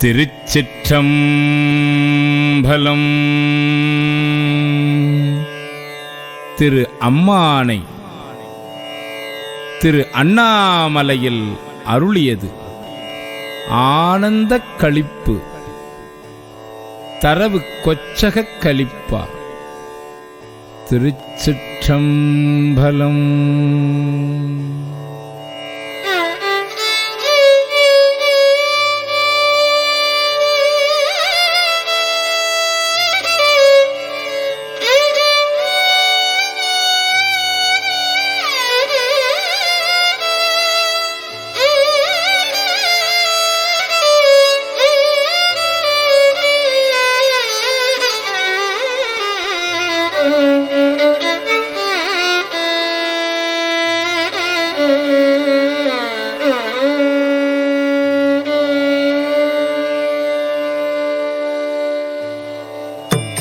திருச்சிற்றம்பலம். திரு அம்மானை திரு அண்ணாமலையில் அருளியது. ஆனந்த களிப்பு தரவு கொச்சகக் கழிப்பா திருச்சிற்றம்பலம்.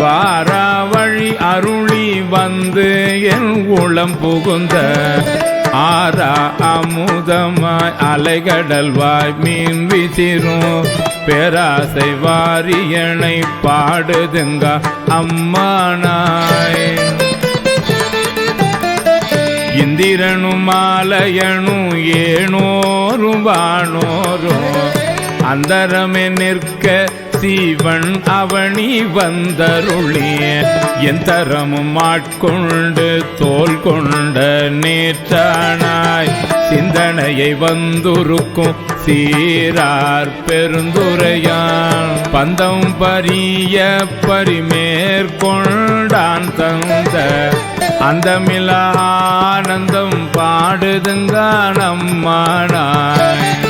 வாரா வழி அருளி வந்து என் உளம் புகுந்த ஆரா அமுதமாய் அலைகடல் வாய் மீன் விசிறும் பேராசை வாரியனை பாடுதுங்க அம்மானாய் இந்திரனும் மாலையனும் ஏனோரும் வானோரும். அந்தரமே நிற்க சீவன் அவனி வந்தருளிய என் தரமும் ஆட்கொண்டு தோல் கொண்ட நேற்றானாய். சிந்தனையை வந்துருக்கும் சீரார் பெருந்துரையான். பந்தம் பரிய பரிமேற்கொண்டான் தந்த. அந்தமில ஆனந்தம் பாடுதுங்க நம்மானாய்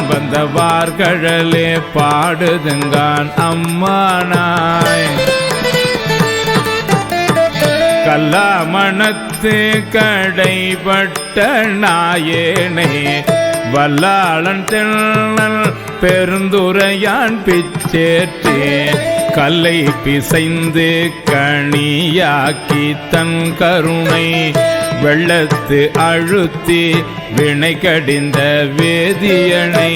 வான் வந்த வார்கழலே பாடுதுங்கான் அம்மானாய். கல்லாமணத்து கடைபட்ட நாயேனே வல்லாளன் தென்னல் பெருந்துரையான் பிச்சேற்றே. கல்லை பிசைந்து கணியாக்கி தன் கருணை வெள்ளத்து அழுத்தி வினை கடிந்த வேதியனை.